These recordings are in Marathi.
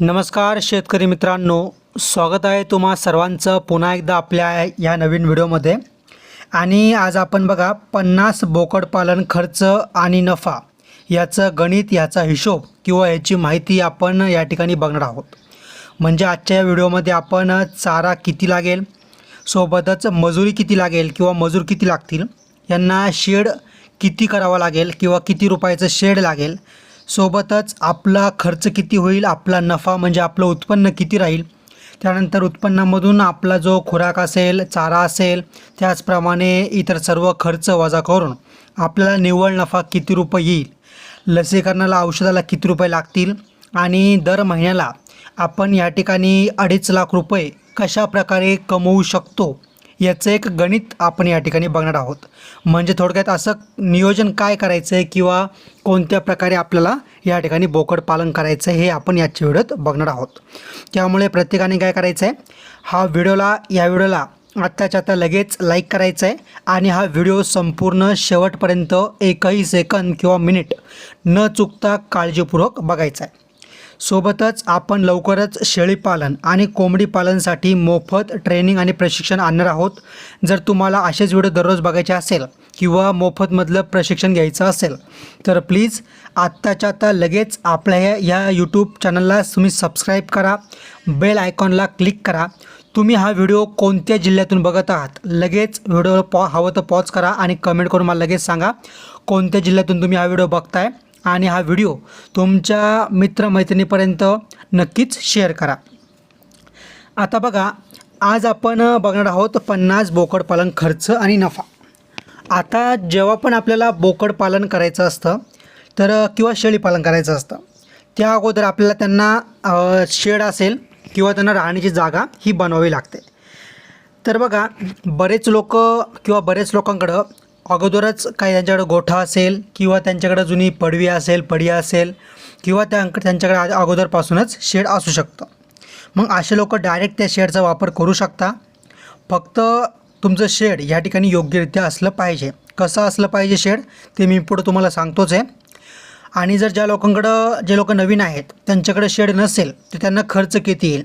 नमस्कार शेतकरी मित्रांनो. स्वागत आहे तुम्हा सर्वांचं पुन्हा एकदा आपल्या या नवीन व्हिडिओमध्ये. आणि आज आपण बघा पन्नास बोकडपालन खर्च आणि नफा याचं गणित याचा हिशोब किंवा याची माहिती आपण या ठिकाणी बघणार आहोत. म्हणजे आजच्या या व्हिडिओमध्ये आपण चारा किती लागेल सोबतच मजुरी किती लागेल किंवा मजूर किती लागतील यांना शेड किती करावा लागेल किंवा किती रुपयाचं शेड लागेल सोबतच आपला खर्च किती होईल आपला नफा म्हणजे आपलं उत्पन्न किती राहील? त्यानंतर उत्पन्नामधून आपला जो खुराक असेल चारा असेल त्याचप्रमाणे इतर सर्व खर्च वजा करून आपल्याला निव्वळ नफा किती रुपये येईल? लसीकरणाला औषधाला किती रुपये लागतील? आणि दर महिन्याला आपण या ठिकाणी अडीच लाख रुपये कशा प्रकारे कमवू शकतो? याचं एक गणित आपण या ठिकाणी बघणार आहोत. म्हणजे थोडक्यात असं नियोजन काय करायचं आहे किंवा कोणत्या प्रकारे आपल्याला या ठिकाणी बोकड पालन करायचं आहे हे आपण याच्या व्हिडिओत बघणार आहोत. त्यामुळे प्रत्येकाने काय करायचं आहे हा व्हिडिओला या व्हिडिओला आत्ताच्या आता लगेच लाईक करायचं आहे आणि हा व्हिडिओ संपूर्ण शेवटपर्यंत एकही सेकंद किंवा मिनिट न चुकता काळजीपूर्वक बघायचा आहे सोबतच आपण लवकरच शेळीपालन आणि कोंबडी पालनसाठी मोफत ट्रेनिंग आणि प्रशिक्षण आणणार आहोत. जर तुम्हाला असेच व्हिडिओ दररोज बघायचे असेल किंवा मोफतमधलं प्रशिक्षण घ्यायचं असेल तर प्लीज आत्ताच्या आता लगेच आपल्या ह्या या यूट्यूब चॅनलला तुम्ही सबस्क्राईब करा बेल आयकॉनला क्लिक करा. तुम्ही हा व्हिडिओ कोणत्या जिल्ह्यातून बघत आहात लगेच व्हिडिओ पॉ हवं तर पॉज करा आणि कमेंट करून मला लगेच सांगा कोणत्या जिल्ह्यातून तुम्ही हा व्हिडिओ बघताय. आणि हा व्हिडिओ तुमच्या मित्रमैत्रिणीपर्यंत नक्कीच शेअर करा. आता बघा आज आपण बघणार आहोत पन्नास बोकडपालन खर्च आणि नफा. आता जेव्हा पण आपल्याला बोकडपालन करायचं असतं तर किंवा शेळीपालन करायचं असतं त्या अगोदर आपल्याला त्यांना शेड असेल किंवा त्यांना राहण्याची जागा ही बनवावी लागते. तर बघा बरेच लोक किंवा बरेच लोकांकडं अगोदरच काही त्यांच्याकडं गोठा असेल किंवा त्यांच्याकडं जुनी पडवी असेल पडिया असेल किंवा त्या त्यांच्याकडे आ- अगोदरपासूनच शेड असू शकतं. मग असे लोक डायरेक्ट त्या शेडचा वापर करू शकता. फक्त तुमचं शेड या ठिकाणी योग्यरित्या असलं पाहिजे. कसं असलं पाहिजे शेड ते मी पुढं तुम्हाला सांगतोच आहे. आणि जर ज्या लोकांकडं जे लोक नवीन आहेत त्यांच्याकडे शेड नसेल तर त्यांना खर्च किती येईल?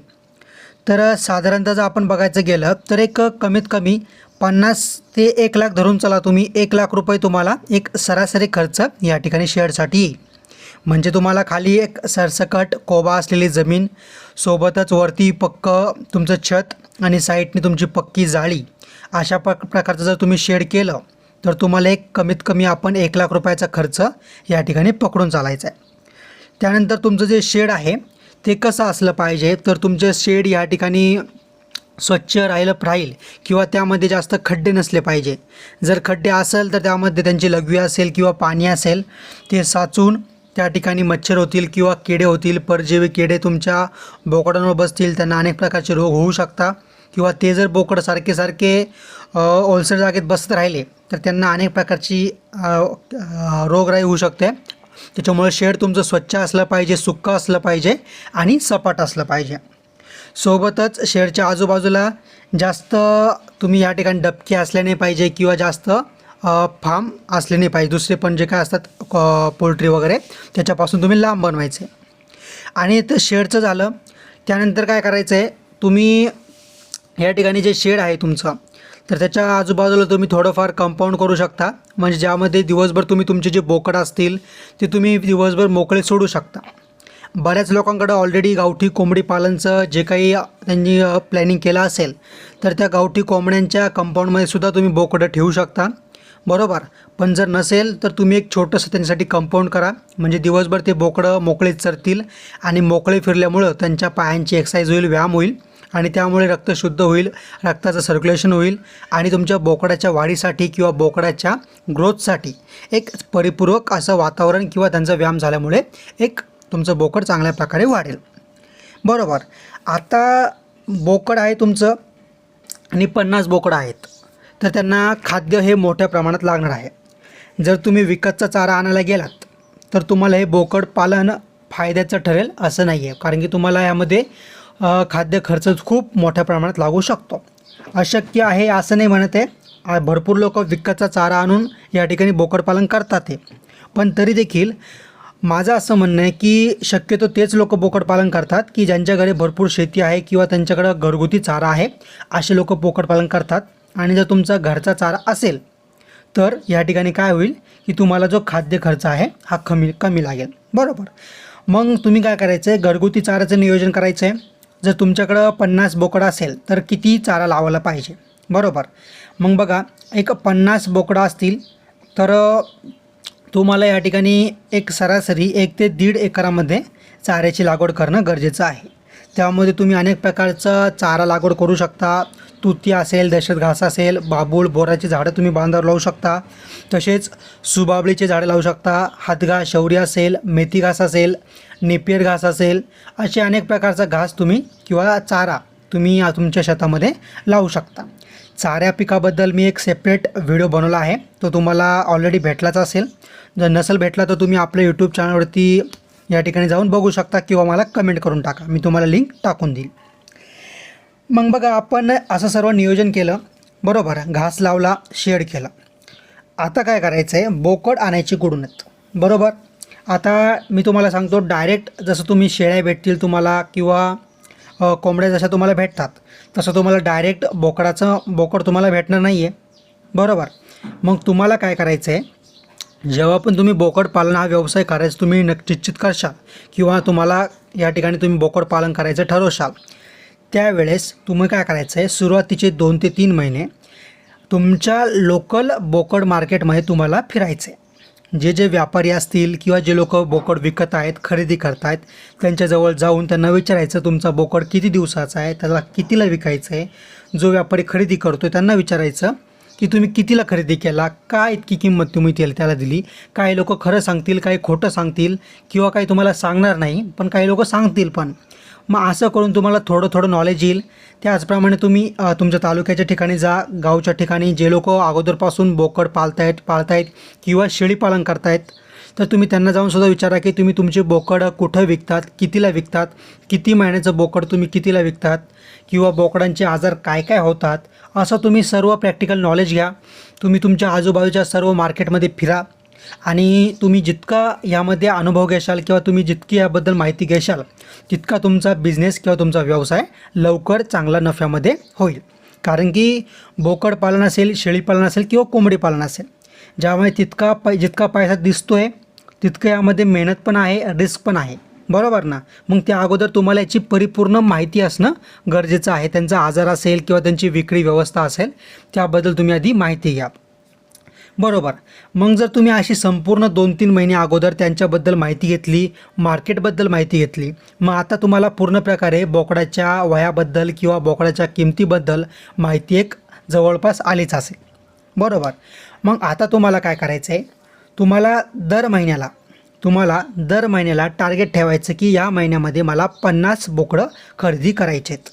तर साधारणतः जर आपण बघायचं गेलं तर एक कमीत कमी पन्नास ते एक लाख धरून चला तुम्ही. एक लाख रुपये तुम्हाला एक सरासरी खर्च या ठिकाणी शेअरसाठी येईल म्हणजे तुम्हाला खाली एक सरसकट कोबा असलेली जमीन सोबतच वरती पक्क तुमचं छत आणि साईडने तुमची पक्की जाळी. अशा प प्रकारचं जर तुम्ही शेड केलं तर तुम्हाला एक कमीत कमी आपण एक लाख रुपयाचा खर्च या ठिकाणी पकडून चालायचा आहे. त्यानंतर तुमचं जे शेड आहे ते कसं असलं पाहिजे? तर तुमचं शेड या ठिकाणी स्वच्छ राहिलं राहील किंवा त्यामध्ये जास्त खड्डे नसले पाहिजे. जर खड्डे असेल तर त्यामध्ये त्यांची लघवी असेल किंवा पाणी असेल ते साचून त्या ठिकाणी मच्छर होतील किंवा किडे होतील परजीवी किडे तुमच्या बोकडांवर बसतील त्यांना अनेक प्रकारचे रोग होऊ शकता किंवा ते जर बोकड सारखे सारखे ओलसर जागेत बसत राहिले तर त्यांना अनेक प्रकारची रोगराई होऊ शकते. त्याच्यामुळे शेड तुमचं स्वच्छ असलं पाहिजे सुक्कं असलं पाहिजे आणि सपाट असलं पाहिजे. सोबतच शेडच्या आजूबाजूला जास्त तुम्ही या ठिकाणी डबके असले नाही पाहिजे किंवा जास्त फार्म असले नाही पाहिजे. दुसरे पण जे काय असतात पोल्ट्री वगैरे त्याच्यापासून तुम्ही लांब बनवायचे. आणि तर शेडचं झालं त्यानंतर काय करायचं आहे तुम्ही या ठिकाणी जे शेड आहे तुमचं तर त्याच्या आजूबाजूला तुम्ही थोडंफार कंपाऊंड करू शकता. म्हणजे ज्यामध्ये दिवसभर तुम्ही तुमचे जे बोकड असतील ते तुम्ही दिवसभर मोकळे सोडू शकता. बऱ्याच लोकांकडं ऑलरेडी गावठी कोंबडी पालनचं जे काही त्यांनी प्लॅनिंग केलं असेल तर त्या गावठी कोंबड्यांच्या कंपाऊंडमध्ये सुद्धा तुम्ही बोकडं ठेवू शकता. बरोबर? पण जर नसेल तर तुम्ही एक छोटंसं त्यांच्यासाठी कंपाऊंड करा. म्हणजे दिवसभर ते बोकडं मोकळे चरतील आणि मोकळे फिरल्यामुळं त्यांच्या पायांची एक्सरसाइज होईल व्यायाम होईल आणि त्यामुळे रक्त शुद्ध होईल रक्ताचं सर्क्युलेशन होईल आणि तुमच्या बोकडाच्या वाढीसाठी किंवा बोकडाच्या ग्रोथसाठी एक परिपूरक असं वातावरण किंवा त्यांचा व्यायाम झाल्यामुळे एक तुमचं बोकड चांगल्या प्रकारे वाढेल. बरोबर. आता बोकड आहे तुमचं आणि पन्नास बोकडं आहेत. तर त्यांना खाद्य हे मोठ्या प्रमाणात लागणार आहे. जर तुम्ही विकतचा चारा आणायला गेलात तर तुम्हाला हे बोकड पालन फायद्याचं ठरेल असं नाही आहे कारण की तुम्हाला यामध्ये खाद्य खर्च खूप मोठ्या प्रमाणात लागू शकतो. अशक्य आहे असं नाही म्हणत आहे. भरपूर लोक विकतचा चारा आणून या ठिकाणी बोकडपालन करतात ते. पण तरी देखील माझं असं म्हणणं आहे की शक्यतो तेच लोक बोकडपालन करतात की ज्यांच्याकडे भरपूर शेती आहे किंवा त्यांच्याकडं घरगुती चारा आहे असे लोक बोकडपालन करतात. आणि जर तुमचा घरचा चारा असेल तर या ठिकाणी काय होईल की तुम्हाला जो खाद्य खर्च आहे हा कमी कमी लागेल. बरोबर. मग तुम्ही काय करायचं आहे घरगुती चाऱ्याचं नियोजन करायचं आहे जर तुमच्याकडं पन्नास बोकडं असेल तर किती चारा लावायला पाहिजे? बरोबर. मग बघा एक पन्नास बोकडं असतील तर तुम्हाला या ठिकाणी एक सरासरी एक ते दीड एकरामध्ये चाऱ्याची लागवड करणं गरजेचं आहे. त्यामध्ये तुम्ही अनेक प्रकारचं चारा लागवड करू शकता. तुती असेल दहशत घास असेल बाबूळ बोराची झाडं तुम्ही बांधावर लावू शकता. तसेच सुबाबळीचे झाडं लावू शकता. हातघास शौरी असेल मेथी घास असेल नेपियर घास असेल असे अनेक प्रकारचा घास तुम्ही किंवा चारा तुम्ही तुमच्या शेतामध्ये लावू शकता. चाऱ्या पिकाबद्दल मी एक सेपरेट व्हिडिओ बनवला आहे. तो तुम्हाला ऑलरेडी भेटलाच असेल. जर नसेल भेटला तर तुम्ही आपल्या यूट्यूब चॅनलवरती या ठिकाणी जाऊन बघू शकता किंवा मला कमेंट करून टाका. मी तुम्हाला लिंक टाकून देईल. मग बघा आपण असं सर्व नियोजन केलं. बरोबर घास लावला शेड केला. आता काय करायचं आहे बोकड आणायची कुडूनच बरोबर? आता मी तुम्हाला सांगतो डायरेक्ट जसं तुम्ही शेळ्या भेटतील तुम्हाला किंवा कोंबड्या जशा तुम्हाला भेटतात तसं तुम्हाला डायरेक्ट बोकडाचं बोकड तुम्हाला भेटणार नाही आहे बरोबर? मग तुम्हाला काय करायचं आहे जेव्हा पण तुम्ही बोकड पालन हा व्यवसाय करायचा तुम्ही नक् निश्चित करशाल किंवा तुम्हाला या ठिकाणी तुम्ही बोकड पालन करायचं ठरवशाल. त्यावेळेस तुम्ही काय करायचं आहे सुरुवातीचे दोन ते तीन महिने तुमच्या लोकल बोकड मार्केटमध्ये तुम्हाला फिरायचं आहे जे जे व्यापारी असतील किंवा जे लोक बोकड विकत आहेत खरेदी करतायत त्यांच्याजवळ जाऊन त्यांना विचारायचं तुमचा बोकड किती दिवसाचा आहे त्याला कितीला विकायचं आहे जो व्यापारी खरेदी करतो त्यांना विचारायचं की तुम्ही कितीला खरेदी केला का इतकी किंमत तुम्ही त्याला त्याला दिली काही लोक खरं सांगतील काही खोटं सांगतील किंवा काही तुम्हाला सांगणार नाही पण काही लोक सांगतील पण. मग असं करून तुम्हाला थोडं थोडं नॉलेज येईल. त्याचप्रमाणे तुम्ही तुमच्या तालुक्याच्या ठिकाणी जा गावच्या ठिकाणी जे लोक अगोदरपासून बोकड पाळतायत पाळतायत किंवा शेळीपालन करतायत तर तुम्ही त्यांना जाऊन सुद्धा विचारा की तुम्ही तुमचे बोकड कुठं विकतात कितीला विकतात किती महिन्याचं बोकड तुम्ही कितीला विकतात किंवा बोकडांचे आजार काय काय होतात असं तुम्ही सर्व प्रॅक्टिकल नॉलेज घ्या. तुम्ही तुमच्या आजूबाजूच्या सर्व मार्केटमध्ये फिरा. आणि तुम्ही जितका यामध्ये अनुभव घेशाल किंवा तुम्ही जितकी याबद्दल माहिती घेशाल तितका तुमचा बिझनेस किंवा तुमचा व्यवसाय लवकर चांगला नफ्यामध्ये होईल. कारण की बोकड पालन असेल शेळी पालन असेल किंवा कोंबडी पालन असेल ज्यामुळे तितका पै जितका पैसा दिसतो आहे तितकं यामध्ये मेहनत पण आहे रिस्क पण आहे. बरोबर ना? मग त्या अगोदर तुम्हाला याची परिपूर्ण माहिती असणं गरजेचं आहे. त्यांचा आजार असेल किंवा त्यांची विक्री व्यवस्था असेल त्याबद्दल तुम्ही आधी माहिती घ्या. बरोबर. मग जर तुम्ही अशी संपूर्ण दोन तीन महिने अगोदर त्यांच्याबद्दल माहिती घेतली मार्केटबद्दल माहिती घेतली मग आता तुम्हाला पूर्ण प्रकारे बोकडाच्या वयाबद्दल किंवा बोकडाच्या किमतीबद्दल माहिती एक जवळपास आलीच असेल. बरोबर. मग आता तुम्हाला काय करायचं आहे तुम्हाला दर महिन्याला तुम्हाला दर महिन्याला टार्गेट ठेवायचं की या महिन्यामध्ये मला पन्नास बोकडं खरेदी करायचे आहेत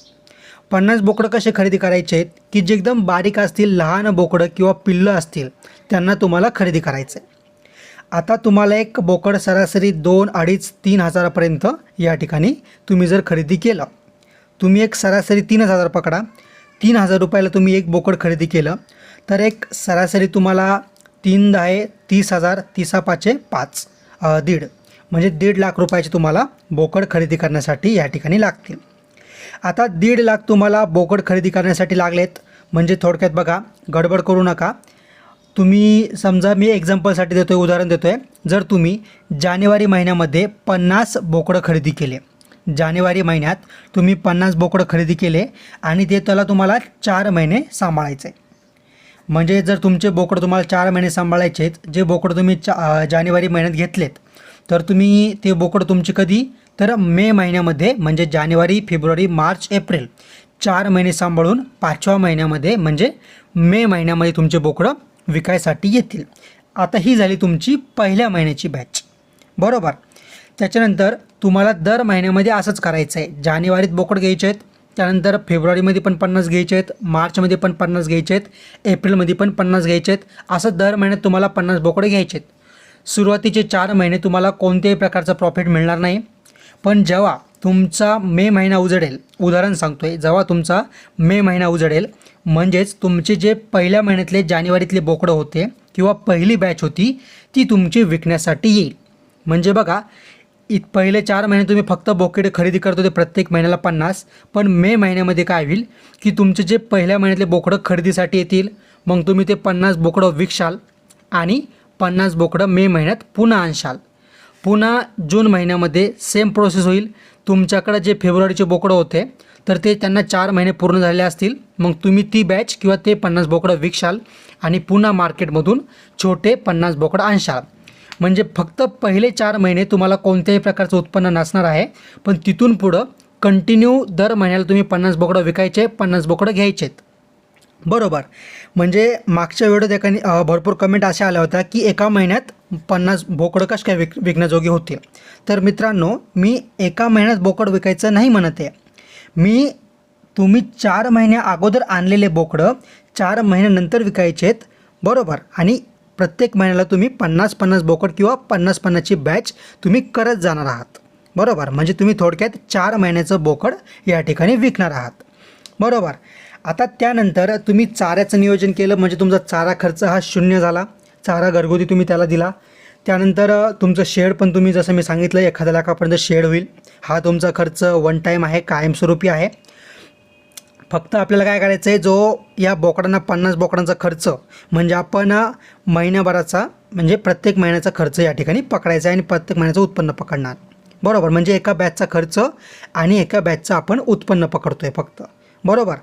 पन्नास बोकडं कसे खरेदी करायचे आहेत? की जे एकदम बारीक असतील लहान बोकडं किंवा पिल्लं असतील त्यांना तुम्हाला खरेदी करायचं. आहे आता तुम्हाला एक बोकड सरासरी दोन अडीच तीन हजारापर्यंत या ठिकाणी तुम्ही जर खरेदी केलं तुम्ही एक सरासरी तीन हजार पकडा. तीन हजार रुपयाला तुम्ही एक बोकड खरेदी केलं तर एक सरासरी तुम्हाला तीन दहा तीस हजार तिसा पाचे पाच दीड. म्हणजे दीड लाख रुपयाचे तुम्हाला बोकड खरेदी करण्यासाठी या ठिकाणी लागतील. आता दीड लाख तुम्हाला बोकड खरेदी करण्यासाठी लागलेत. म्हणजे थोडक्यात बघा गडबड करू नका. तुम्ही समजा मी एक्झाम्पलसाठी देतो आहे उदाहरण देतो आहे जर तुम्ही जानेवारी महिन्यामध्ये पन्नास बोकडं खरेदी केले जानेवारी महिन्यात तुम्ही पन्नास बोकडं खरेदी केले आणि ते त्याला तुम्हाला चार महिने सांभाळायचं. आहे म्हणजे जर तुमचे बोकड तुम्हाला चार महिने सांभाळायचे आहेत जे बोकड तुम्ही चा जानेवारी महिन्यात घेतलेत तर तुम्ही ते बोकड तुमची कधी तर मे महिन्यामध्ये म्हणजे जानेवारी फेब्रुवारी मार्च एप्रिल चार महिने सांभाळून पाचव्या महिन्यामध्ये म्हणजे मे महिन्यामध्ये तुमचे बोकडं विकायसाठी येतील. आता ही झाली तुमची पहिल्या महिन्याची बॅच बरोबर? त्याच्यानंतर तुम्हाला दर महिन्यामध्ये असंच करायचं आहे. जानेवारीत बोकड घ्यायचे आहेत त्यानंतर फेब्रुवारीमध्ये पण पन्नास घ्यायचे आहेत मार्चमध्ये पण पन्नास घ्यायचे आहेत एप्रिलमध्ये पण पन्नास घ्यायचे आहेत. असं दर महिन्यात तुम्हाला पन्नास बोकडे घ्यायचे आहेत. सुरुवातीचे चार महिने तुम्हाला कोणत्याही प्रकारचं प्रॉफिट मिळणार नाही. पण जेव्हा तुमचा मे महिना उजडेल उदाहरण सांगतो आहे जेव्हा तुमचा मे महिना उजडेल म्हणजेच तुमचे जे पहिल्या महिन्यातले जानेवारीतले बोकडं होते किंवा पहिली बॅच होती ती तुमची विकण्यासाठी येईल. म्हणजे बघा इत पहिले चार महिने तुम्ही फक्त बोकडे खरेदी करत होते प्रत्येक महिन्याला पन्नास पण मे महिन्यामध्ये काय होईल की तुमचे जे पहिल्या महिन्यातले बोकडं खरेदीसाठी येतील मग तुम्ही ते पन्नास बोकडं विकशाल आणि पन्नास बोकडं मे महिन्यात पुन्हा आणशाल. पुन्हा जून महिन्यामध्ये सेम प्रोसेस होईल. तुमच्याकडे जे फेब्रुवारीचे बोकडं होते तर ते त्यांना चार महिने पूर्ण झाले असतील. मग तुम्ही ती बॅच किंवा ते पन्नास बोकडं विकशाल आणि पुन्हा मार्केटमधून छोटे पन्नास बोकडं आणशाल. म्हणजे फक्त पहिले चार महिने तुम्हाला कोणत्याही प्रकारचं उत्पन्न नसणार आहे पण तिथून पुढं कंटिन्यू दर महिन्याला तुम्ही पन्नास बोकडं विकायचे पन्नास बोकडं घ्यायचेत. बरोबर. म्हणजे मागच्या व्हिडिओत एकाने भरपूर कमेंट अशा आल्या होत्या की एका महिन्यात पन्नास बोकडं कश काय विक विकण्याजोगी होतील? तर मित्रांनो मी एका महिन्यात बोकड विकायचं नाही म्हणत आहे. मी तुम्ही चार महिन्या अगोदर आणलेले बोकडं चार महिन्यानंतर विकायचेत बरोबर. आणि प्रत्येक महिन्याला तुम्ही पन्नास पन्नास बोकड किंवा पन्नास पन्नासची बॅच तुम्ही करत जाणार आहात. बरोबर. म्हणजे तुम्ही थोडक्यात चार महिन्याचं बोकड या ठिकाणी विकणार आहात. बरोबर. आता त्यानंतर तुम्ही चाऱ्याचं नियोजन केलं म्हणजे तुमचा चारा खर्च हा शून्य झाला. चारा घरगुती तुम्ही त्याला दिला. त्यानंतर तुमचं शेड पण तुम्ही जसं मी सांगितलं एखाद्या लाखापर्यंत शेड होईल. हा तुमचा खर्च वन टाईम आहे कायमस्वरूपी आहे. फक्त आपल्याला काय करायचं आहे जो या बोकडांना पन्नास बोकडांचा खर्च म्हणजे आपण महिन्याभराचा म्हणजे प्रत्येक महिन्याचा खर्च या ठिकाणी पकडायचा आहे आणि प्रत्येक महिन्याचं उत्पन्न पकडणार. बरोबर म्हणजे एका बॅचचा खर्च आणि एका बॅचचं आपण उत्पन्न पकडतो आहे फक्त. बरोबर?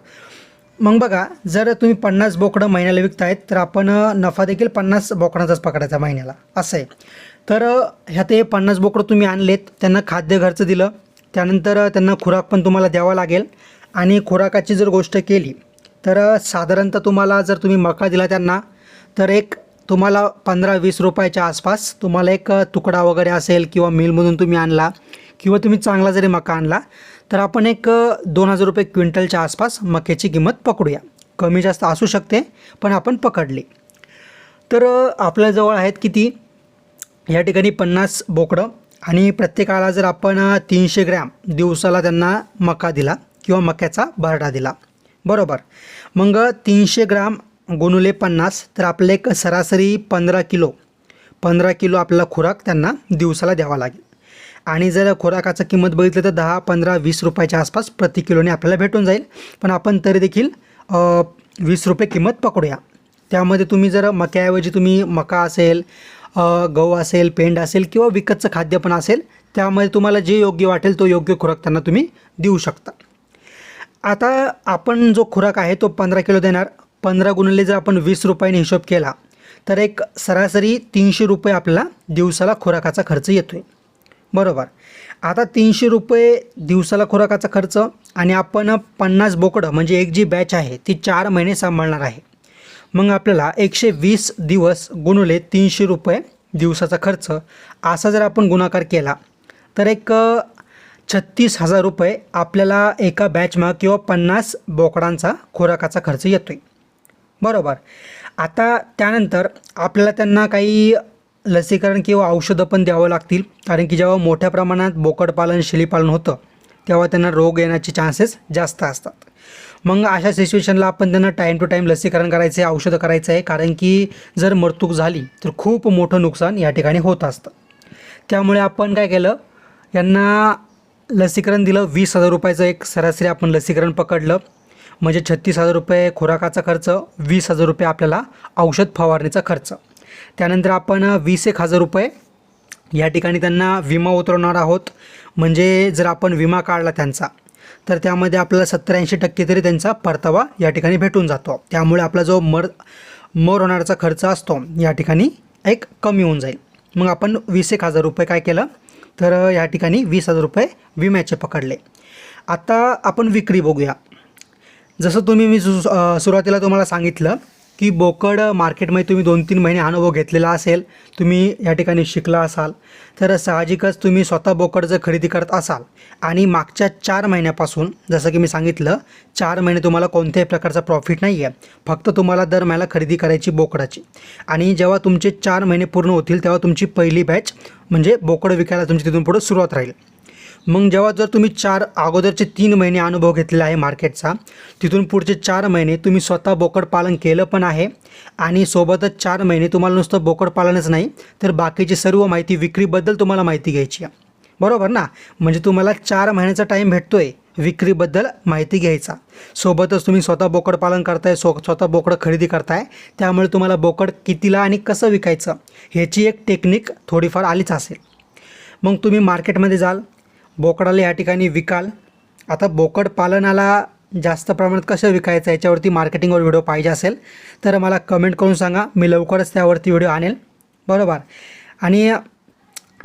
मग बघा जर तुम्ही पन्नास बोकडं महिन्याला विकतायत तर आपण नफा देखील पन्नास बोकडांचाच पकडायचा महिन्याला. असं आहे. तर ह्या ते पन्नास बोकडं तुम्ही आणलेत त्यांना खाद्य खर्च दिलं त्यानंतर त्यांना खुराक पण तुम्हाला द्यावा लागेल. आणि खुराकाची जर गोष्ट केली तर साधारणतः तुम्हाला जर तुम्ही मका दिला त्यांना तर एक तुम्हाला पंधरा वीस रुपयाच्या आसपास तुम्हाला एक तुकडा वगैरे असेल किंवा मिलमधून तुम्ही आणला किंवा तुम्ही चांगला जरी मका आणला तर आपण एक दोन हजार रुपये क्विंटलच्या आसपास मक्याची किंमत पकडूया. कमी जास्त असू शकते पण आपण पकडली. तर आपल्याजवळ आहेत किती? या ठिकाणी पन्नास बोकडं आणि प्रत्येकाला जर आपण तीनशे ग्रॅम दिवसाला त्यांना मका दिला किंवा मक्याचा भरडा दिला. बरोबर. मग तीनशे ग्राम गुणुले पन्नास तर आपलं एक सरासरी पंधरा किलो पंधरा किलो आपला खुराक त्यांना दिवसाला द्यावा लागेल. आणि जर खुराकाचं किंमत बघितलं तर दहा पंधरा वीस रुपयाच्या आसपास प्रति किलोने आपल्याला भेटून जाईल. पण आपण तरी देखील वीस रुपये किंमत पकडूया. त्यामध्ये तुम्ही जर मक्याऐवजी तुम्ही मका असेल गहू असेल पेंड असेल किंवा विकतचं खाद्य पण असेल त्यामध्ये तुम्हाला जे योग्य वाटेल तो योग्य खुराक त्यांना तुम्ही देऊ शकता. आता आपण जो खुराक आहे तो पंधरा किलो देणार. पंधरा गुणले जर आपण वीस रुपयाने हिशोब केला तर एक सरासरी तीनशे रुपये आपल्याला दिवसाला खुराकाचा खर्च येतो आहे बरोबर. आता तीनशे रुपये दिवसाला खुराकाचा खर्च आणि आपण पन्नास बोकडं म्हणजे एक जी बॅच आहे ती चार महिने सांभाळणार आहे. मग आपल्याला एकशे वीस दिवस गुणवले तीनशे रुपये दिवसाचा खर्च असा जर आपण गुणाकार केला तर एक छत्तीस हजार रुपये आपल्याला एका बॅचमा किंवा पन्नास बोकडांचा खुराकाचा खर्च येतो आहे बरोबर. आता त्यानंतर आपल्याला त्यांना काही लसीकरण किंवा औषधं पण द्यावं लागतील. कारण की जेव्हा मोठ्या प्रमाणात बोकडपालन शेळीपालन होतं तेव्हा त्यांना रोग येण्याचे चान्सेस जास्त असतात. मग अशा सिच्युएशनला आपण त्यांना टाईम टू टाईम लसीकरण करायचं आहे औषधं करायचं आहे कारण की जर मरतूक झाली तर खूप मोठं नुकसान या ठिकाणी होत असतं. त्यामुळे आपण काय केलं यांना लसीकरण दिलं. वीस हजार रुपयाचं एक सरासरी आपण लसीकरण पकडलं. म्हणजे छत्तीस हजार रुपये खुराकाचा खर्च वीस हजार रुपये आपल्याला औषध फवारणीचा खर्च. त्यानंतर आपण वीस एक हजार रुपये या ठिकाणी त्यांना विमा उतरवणार आहोत. म्हणजे जर आपण विमा काढला त्यांचा तर त्यामध्ये आपल्याला सत्तर ऐंशी टक्के तरी त्यांचा परतावा या ठिकाणी भेटून जातो. त्यामुळे आपला जो मर मर होणारा खर्च असतो या ठिकाणी एक कमी होऊन जाईल. मग आपण वीस एक हजार रुपये काय केलं? तर या ठिकाणी वीस हजार रुपये विम्याचे पकडले. आता आपण विक्री बघूया. जसं तुम्ही मी सु सुरुवातीला तुम्हाला सांगितलं की बोकड मार्केटमध्ये तुम्ही दोन तीन महिने अनुभव घेतलेला असेल तुम्ही या ठिकाणी शिकला असाल तर साहजिकच तुम्ही स्वतः बोकड जर खरेदी करत असाल आणि मागच्या चार महिन्यापासून जसं की मी सांगितलं चार महिने तुम्हाला कोणत्याही प्रकारचा प्रॉफिट नाही आहे फक्त तुम्हाला दर महिन्याला खरेदी करायची बोकडाची. आणि जेव्हा तुमचे चार महिने पूर्ण होतील तेव्हा तुमची पहिली बॅच म्हणजे बोकड विकायला तुमची तिथून पुढे सुरुवात राहील. मग जेव्हा जर तुम्ही चार अगोदरचे तीन महिने अनुभव घेतलेला आहे मार्केटचा तिथून पुढचे चार महिने तुम्ही स्वतः बोकड पालन केलं पण आहे आणि सोबतच चार महिने तुम्हाला नुसतं बोकड पालनच नाही तर बाकीची सर्व माहिती विक्रीबद्दल तुम्हाला माहिती घ्यायची आहे. बरोबर ना? म्हणजे तुम्हाला चार महिन्याचा टाईम भेटतो आहे विक्रीबद्दल माहिती घ्यायचा. सोबतच तुम्ही स्वतः बोकड पालन करताय सो स्वतः बोकडं खरेदी करताय त्यामुळे तुम्हाला बोकड कितीला आणि कसं विकायचं ह्याची एक टेक्निक थोडीफार आलीच असेल. मग तुम्ही मार्केटमध्ये जाल बोकडाला या ठिकाणी विकाल. आता बोकड पालनाला जास्त प्रमाणात कसं विकायचं याच्यावरती मार्केटिंगवर व्हिडिओ पाहिजे असेल तर मला कमेंट करून सांगा. मी लवकरच त्यावरती व्हिडिओ आणेल. बरोबर? आणि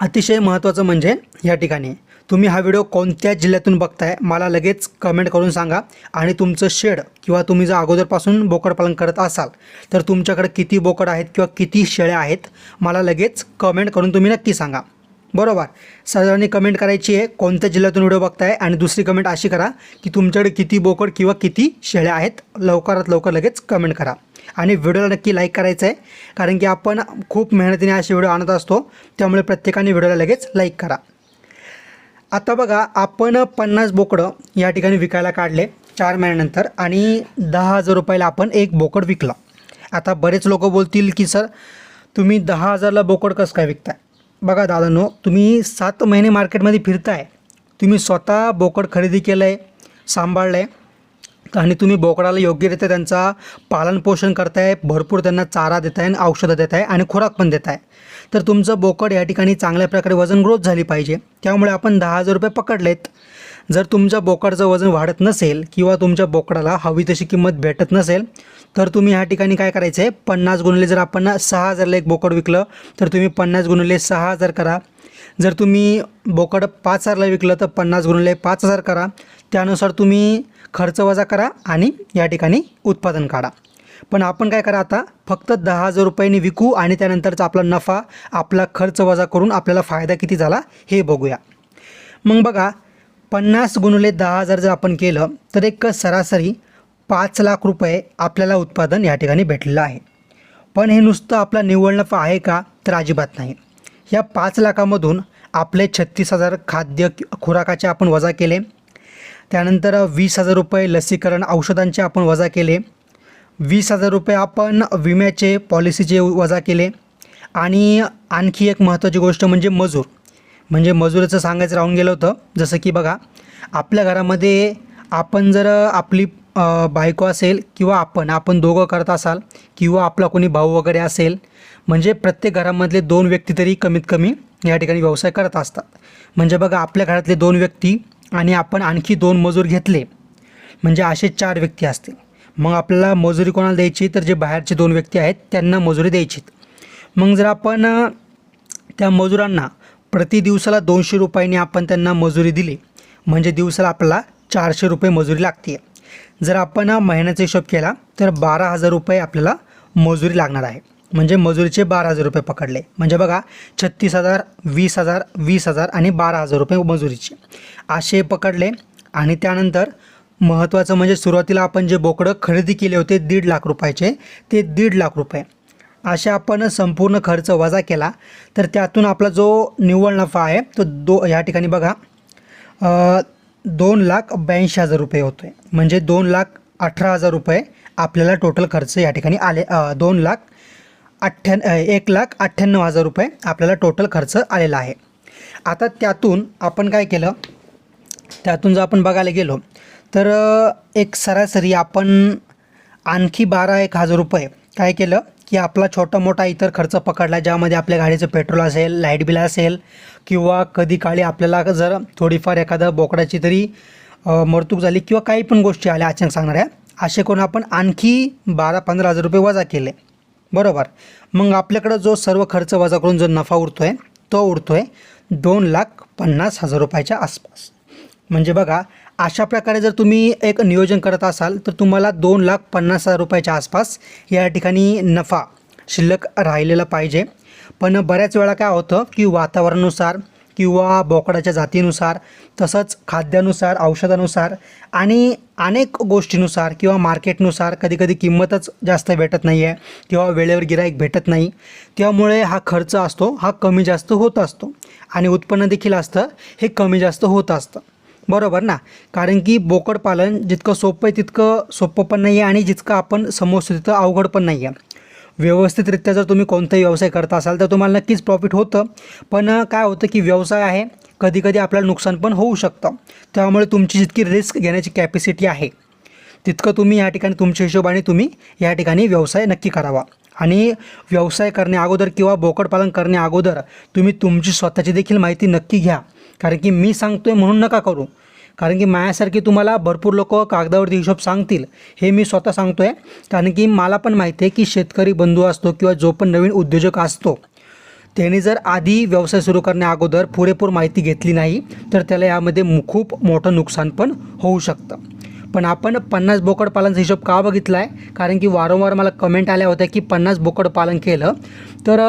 अतिशय महत्त्वाचं म्हणजे या ठिकाणी तुम्ही हा व्हिडिओ कोणत्या जिल्ह्यातून बघताय मला लगेच कमेंट करून सांगा. आणि तुमचं शेड किंवा तुम्ही जर अगोदरपासून बोकडपालन करत असाल तर तुमच्याकडे किती बोकड आहेत किंवा किती शेळ्या आहेत मला लगेच कमेंट करून तुम्ही नक्की सांगा. बरोबर. सर्वांनी कमेंट करायची आहे कोणत्या जिल्ह्यातून व्हिडिओ बघताय? आणि दुसरी कमेंट अशी करा की तुमच्याकडे किती बोकड किंवा किती शेळ्या आहेत? लवकरात लवकर लगेच कमेंट करा. आणि व्हिडिओला नक्की लाईक करायचं आहे कारण की आपण खूप मेहनतीने असे व्हिडिओ आणत असतो त्यामुळे प्रत्येकाने व्हिडिओला लगेच लाईक करा. आता बघा आपण पन्नास बोकडं या ठिकाणी विकायला काढले चार महिन्यानंतर आणि दहा हजार रुपयाला आपण एक बोकड विकलं. आता बरेच लोक बोलतील की सर तुम्ही दहा हजारला बोकड कसं काय विकताय? बघा दादानो तुम्ही सात महिने मार्केटमध्ये फिरताय तुम्ही स्वतः बोकड खरेदी केलं आहे सांभाळलं आहे आणि तुम्ही बोकडाला योग्यरित्या त्यांचा पालनपोषण करताय भरपूर त्यांना चारा देताय आणि औषधं देताय आणि खुराक पण देताय. तर तुमचं बोकड या ठिकाणी चांगल्या प्रकारे वजन ग्रोथ झाली पाहिजे. त्यामुळे आपण दहा हजार रुपये पकडलेत. जर तुमच्या बोकडाचं वजन वाढत नसेल किंवा तुमच्या बोकडाला हवी तशी किंमत भेटत नसेल तर तुम्ही ह्या ठिकाणी काय करायचं आहे पन्नास गुणले जर आपण सहा हजारला एक बोकड विकलं तर तुम्ही पन्नास गुणले सहा हजार करा. जर तुम्ही बोकड पाच हजारला विकलं तर पन्नास गुणले पाच हजार करा. त्यानुसार तुम्ही खर्च वजा करा आणि या ठिकाणी उत्पादन काढा. पण आपण काय करा आता? फक्त दहा हजार रुपयांनी विकू आणि त्यानंतरचा आपला नफा आपला खर्च वजा करून आपल्याला फायदा किती झाला हे बघूया. मग बघा पन्नास गुणुले दहा हजार जर आपण केलं तर एक सरासरी पाच लाख रुपये आपल्याला उत्पादन या ठिकाणी भेटलेलं आहे. पण हे नुसतं आपला निव्वळ नफा आहे का तर अजिबात नाही. या पाच लाखामधून आपले छत्तीस हजार खाद्य खुराकाचे आपण वजा केले. त्यानंतर वीस हजार रुपये लसीकरण औषधांचे आपण वजा केले. वीस हजार रुपये आपण विम्याचे पॉलिसीचे वजा केले. आणि आणखी एक महत्त्वाची गोष्ट म्हणजे मजूर. म्हणजे मजुराचं सांगायचं राहून गेलं होतं. जसं की बघा आपल्या घरामध्ये आपण जर आपली बायको असेल किंवा आपण आपण दोघं करत असाल किंवा आपला कोणी भाऊ वगैरे असेल म्हणजे प्रत्येक घरामधले दोन व्यक्ती तरी कमीत कमी या ठिकाणी व्यवसाय करत असतात. म्हणजे बघा आपल्या घरातले दोन व्यक्ती आणि आपण आणखी दोन मजूर घेतले म्हणजे असे चार व्यक्ती असतील. मग आपल्याला मजुरी कोणाला द्यायची? तर जे बाहेरचे दोन व्यक्ती आहेत त्यांना मजुरी द्यायची मग जर आपण त्या मजुरांना प्रति दिवसाला दोनशे रुपयांनी आपण त्यांना मजुरी दिली. म्हणजे दिवसाला आपल्याला चारशे रुपये मजुरी लागते जर आपण महिन्याचा हिशोब केला तर बारा हजार रुपये आपल्याला मजुरी लागणार आहे. म्हणजे मजुरीचे बारा हजार रुपये पकडले. म्हणजे बघा छत्तीस हजार वीस हजार वीस हजार आणि बारा हजार रुपये मजुरीचे. असे पकडले आणि त्यानंतर महत्त्वाचं म्हणजे सुरुवातीला आपण जे बोकडं खरेदी केले होते दीड लाख रुपयाचे ते दीड लाख रुपये. असे आपण संपूर्ण खर्च वजा केला तर त्यातून आपला जो निव्वळ नफा आहे तो दो ह्या ठिकाणी बघा दोन लाख ब्याऐंशी हजार रुपये होतो आहे म्हणजे दोन लाख अठरा हजार रुपये आपल्याला टोटल खर्च या ठिकाणी आले दोन लाख अठ्ठ्या एक लाख अठ्ठ्याण्णव हजार रुपये आपल्याला टोटल खर्च आलेला आहे. आता त्यातून आपण काय केलं त्यातून जर आपण बघायला गेलो तर एक सरासरी आपण आणखी बारा एक हजार रुपये काय केलं की आपला छोटा मोठा इतर खर्च पकडला ज्यामध्ये आपल्या गाडीचं पेट्रोल असेल लाइट बिल असेल किंवा कधी काळी आपल्याला जर थोडीफार एखादं बोकडाची तरी अ, मरतूक झाली किंवा काही पण गोष्टी आल्या अचानक सांगणाऱ्या असे करून आपण आणखी बारा पंधरा हजार रुपये वजा केले. बरोबर. मग आपल्याकडं जो सर्व खर्च वजा करून जो नफा उरतो आहे तो उरतो आहे दोन लाख पन्नास हजार रुपयाच्या आसपास. म्हणजे बघा अशा प्रकारे जर तुम्ही एक नियोजन करत असाल तर तुम्हाला दोन लाख पन्नास हजार रुपयाच्या आसपास या ठिकाणी नफा शिल्लक राहिलेला पाहिजे. पण बऱ्याच वेळा काय होतं की वातावरणानुसार किंवा बोकडाच्या जातीनुसार तसंच खाद्यानुसार औषधानुसार आणि अनेक गोष्टीनुसार किंवा मार्केटनुसार कधीकधी किंमतच जास्त भेटत नाही आहे किंवा वेळेवर गिराईक भेटत नाही. त्यामुळे हा खर्च असतो हा कमी जास्त होत असतो आणि उत्पन्न देखील असतं हे कमी जास्त होत असतं. बरोबर ना? कारण की बोकड पालन जितकं सोपं आहे तितकं सोपं पण नाही आहे आणि जितकं आपण समजतो तितकं अवघड पण नाही आहे व्यवस्थितरित्या जर तुम्ही कोणताही व्यवसाय करत असाल तर तुम्हाला नक्कीच प्रॉफिट होतं. पण काय होतं की व्यवसाय आहे कधीकधी आपल्याला नुकसान पण होऊ शकतं. त्यामुळे तुमची जितकी रिस्क घेण्याची कॅपॅसिटी आहे तितकं तुम्ही या ठिकाणी तुमच्या हिशोबाने तुम्ही या ठिकाणी व्यवसाय नक्की करावा. आणि व्यवसाय करण्या अगोदर किंवा बोकडपालन करण्या अगोदर तुम्ही तुमची स्वतःची देखील माहिती नक्की घ्या. कारण की मी सांगतो आहे म्हणून नका करू. कारण की माझ्यासारखी तुम्हाला भरपूर लोक कागदावरती हिशोब सांगतील हे मी स्वतः सांगतो आहे कारण की मला पण माहिती आहे की शेतकरी बंधू असतो किंवा जो पण नवीन उद्योजक असतो त्याने जर आधी व्यवसाय सुरू करण्या अगोदर पुरेपूर माहिती घेतली नाही तर त्याला यामध्ये खूप मोठं नुकसान पण होऊ शकतं. पण आपण पन्नास बोकड पालनचा हिशोब का बघितला आहे कारण की वारंवार मला कमेंट आल्या होत्या की पन्नास बोकड पालन केलं. तर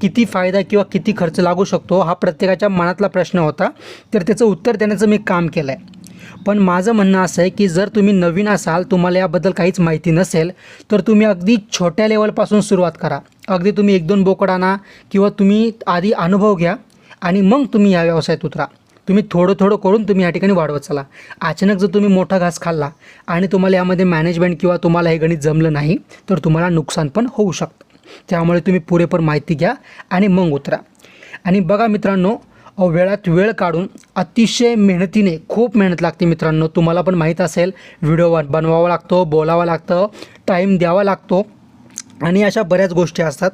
किती फायदा किंवा किती खर्च लागू शकतो हा प्रत्येकाच्या मनातला प्रश्न होता. तर त्याचं उत्तर देण्याचं मी काम केलं आहे पण माझं म्हणणं असं आहे की जर तुम्ही नवीन असाल तुम्हाला याबद्दल काहीच माहिती नसेल तर तुम्ही अगदी छोट्या लेवलपासून सुरुवात करा. अगदी तुम्ही एक दोन बोकड आणा किंवा तुम्ही आधी अनुभव घ्या आणि मग तुम्ही या व्यवसायात उतरा. तुम्ही थोडं थोडं करून तुम्ही या ठिकाणी वाढवत चला. अचानक जर तुम्ही मोठा घास खाल्ला आणि तुम्हाला यामध्ये मॅनेजमेंट किंवा तुम्हाला हे गणित जमलं नाही तर तुम्हाला नुकसान पण होऊ शकतं. त्यामुळे तुम्ही पुरेपूर माहिती घ्या आणि मग उतरा. आणि बघा मित्रांनो वेळात वेळ काढून अतिशय मेहनतीने खूप मेहनत लागते मित्रांनो. तुम्हाला पण माहीत असेल व्हिडिओ बनवावा लागतो बोलावा लागतं टाईम द्यावा लागतो. आणि अशा बऱ्याच गोष्टी असतात.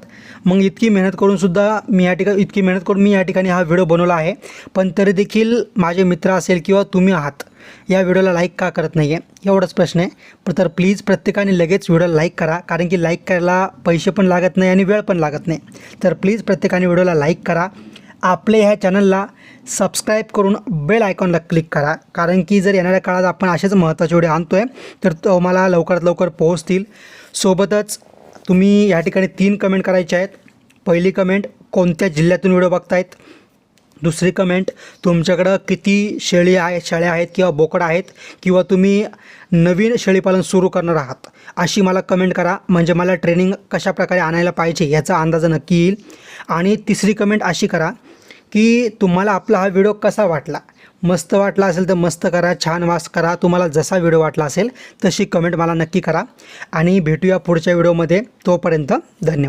मग इतकी मेहनत करूनसुद्धा मी या ठिकाणी इतकी मेहनत करून मी या ठिकाणी हा व्हिडिओ बनवला आहे. पण तरी देखील माझे मित्र असेल किंवा तुम्ही आहात या व्हिडिओला लाईक का करत नाही आहे एवढाच प्रश्न आहे. पण तर प्लीज प्रत्येकाने लगेच व्हिडिओला लाईक करा कारण की लाईक करायला पैसे पण लागत नाही आणि वेळ पण लागत नाही. तर प्लीज प्रत्येकाने व्हिडिओला लाईक करा. आपल्या ह्या चॅनलला सबस्क्राईब करून बेल आयकॉनला क्लिक करा. कारण की जर येणाऱ्या काळात आपण असेच महत्त्वाचे व्हिडिओ आणतो आहे तर तुम्हाला लवकरात लवकर पोहोचतील. सोबतच तुम्ही या ठिकाणी तीन कमेंट करायचे आहेत. पहिली कमेंट कोणत्या जिल्ह्यातून व्हिडिओ बघतायत? दुसरी कमेंट तुमच्याकडं किती शेळी आहे शेळ्या आहेत किंवा बोकड आहेत किंवा तुम्ही नवीन शेळीपालन सुरू करणार आहात? अशी मला कमेंट करा. म्हणजे मला ट्रेनिंग कशाप्रकारे आणायला पाहिजे याचा अंदाज नक्की येईल. आणि तिसरी कमेंट अशी करा की तुम्हाला आपला हा व्हिडिओ कसा वाटला? मस्त वाटला असेल तर मस्त करा छान वास करा. तुम्हाला जसा व्हिडिओ वाटला असेल तशी कमेंट मला नक्की करा. आणि भेटूया पुढच्या व्हिडिओमध्ये तोपर्यंत धन्यवाद.